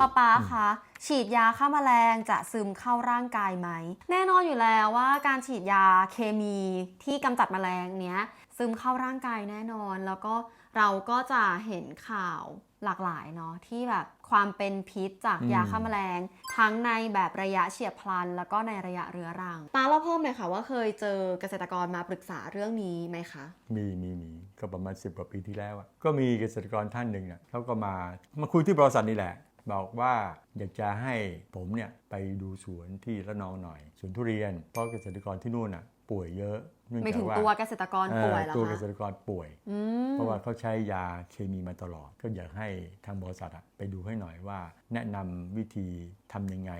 ป้าป๊าคะฉีดยาฆ่าแมลงจะซึมเข้าร่างกายไหม แน่นอนอยู่แล้วว่าการฉีดยาเคมีที่กำจัดแมลงเนี้ยซึมเข้าร่างกายแน่นอน แล้วก็เราก็จะเห็นข่าวหลากหลายเนาะที่แบบความเป็นพิษจากยาฆ่าแมลง ทั้งในแบบระยะเฉียบพลัน แล้วก็ในระยะเรื้อรังตาเล่าเพิ่มเลยค่ะว่าเคยเจอเกษตรกรมาปรึกษาเรื่องนี้ไหมคะ มีมีมีก็ประมาณ10กว่าปีที่แล้วก็มีเกษตรกรท่านหนึ่งอะเขาก็มามาคุยที่บริษัทนี่แหละ บอกว่าอยากจะให้ผมเนี่ยไปดูสวนที่ระนองหน่อยสวนทุเรียน เพราะเกษตรกรที่นู่นอะป่วยเยอะเนื่องไม่จาถึกงว่าตัวเกษตรกรป่วยเหรอเออตัวเกคะษตรกรป่วยอืมเพราะว่าเขาใช้ยาเคมีมาตลอด ก็อยากให้ทางบริษัทอะไปดูให้หน่อยว่า แนะนำวิธีทำยังไง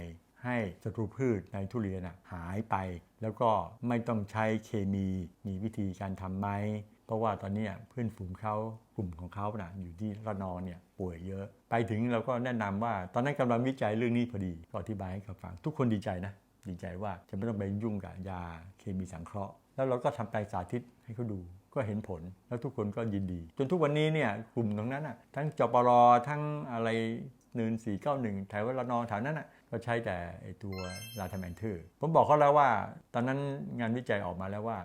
ให้ศัตรูพืชในทุเรียนอะหายไป แล้วก็ไม่ต้องใช้เคมีมีวิธีการทำไหม เพราะว่าตอนนี้เพื่อนฝูงเขากลุ่มของเขานะอยู่ที่ระนองเนี่ยป่วยเยอะ ไปถึงเราก็แนะนำว่า ตอนนั้นกำลังวิจัยเรื่องนี้พอดีก็อธิบายให้เขาฟังทุกคนดีใจนะ ดีใจว่าจะไม่ต้องไปยุ่งกับยาเคมีสังเคราะห์ แล้วเราก็ทำแปสาธิตให้เขาดูก็เห็นผลแล้วทุกคนก็ยินดี จนทุกวันนี้เนี่ยกลุ่มตรงนั้นอะทั้งจปรทั้งอะไรเนิน491แถวระนองแถวนั้นอะก็ใช้แต่ไอตัวลาทแมนเทอร์ผมบอกเขาแล้วว่า ตอนนั้นงานวิจัยออกมาแล้วว่า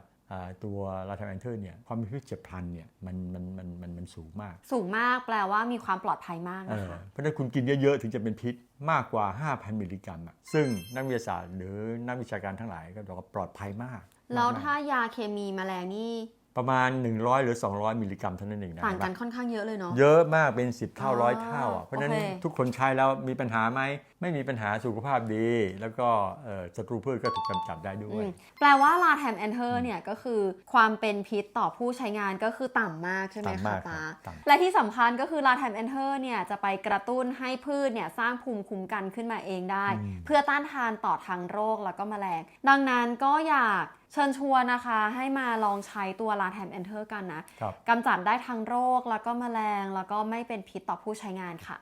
ตัวลาทาแมนเทอร์เนี่ยความมีพิษเจ็บพลันเนี่ยมันมันมันมันมันสูงมาก สูงมากแปลว่ามีความปลอดภัยมากเอนะอคะเพราะฉะนั้นคุณกินเยอะ ๆ ถึงจะเป็นพิษมากกว่า 5,000 มิลลิกรัมอะซึ่งนักวิทยาศาสตร์หรือนักวิชาการทั้งหลายก็บอกว่าปลอดภัยมาก แล้วมกๆถ้ายาเคมีแมลงนี่ ประมาณ 100 หรือ 200 มิลลิกรัมเท่านั้นเองนะต่างกันค่อนข้างเยอะเลยเนาะเยอะมากเป็น 10 เท่าอ๋อร้อยเท่าอะเพราะฉะนั้นโอเคทุกคนใช้แล้วมีปัญหาไหมไม่มีปัญหาสุขภาพดี แล้วก็เอ่อศัตรูพืชก็ถูกกำจัดได้ด้อืวยมแปลว่าลาแทมแอนเทอร์เนี่ยก็คือความเป็นพิษต่อผู้ใช้งานก็คือต่ำมากใช่ไหมต่ำคะมากป้าครับต่ำและที่สำคัญก็คือลาแทมแอนเทอร์เนี่ยจะไปกระตุ้นให้พืชเนี่ยสร้างภูมิคุ้มกันขึ้นมาเองได้อืมเพื่อต้านทานต่อทางโรคแล้วก็แมลง ดังนั้นก็อยากเชิญชวนนะคะให้มาลองใช้ตัวลาแทมแอนเทอร์กันนะครับกำจัดได้ทั้งโรคแล้วก็แมลง แล้วก็ไม่เป็นพิษต่อผู้ใช้งานค่ะ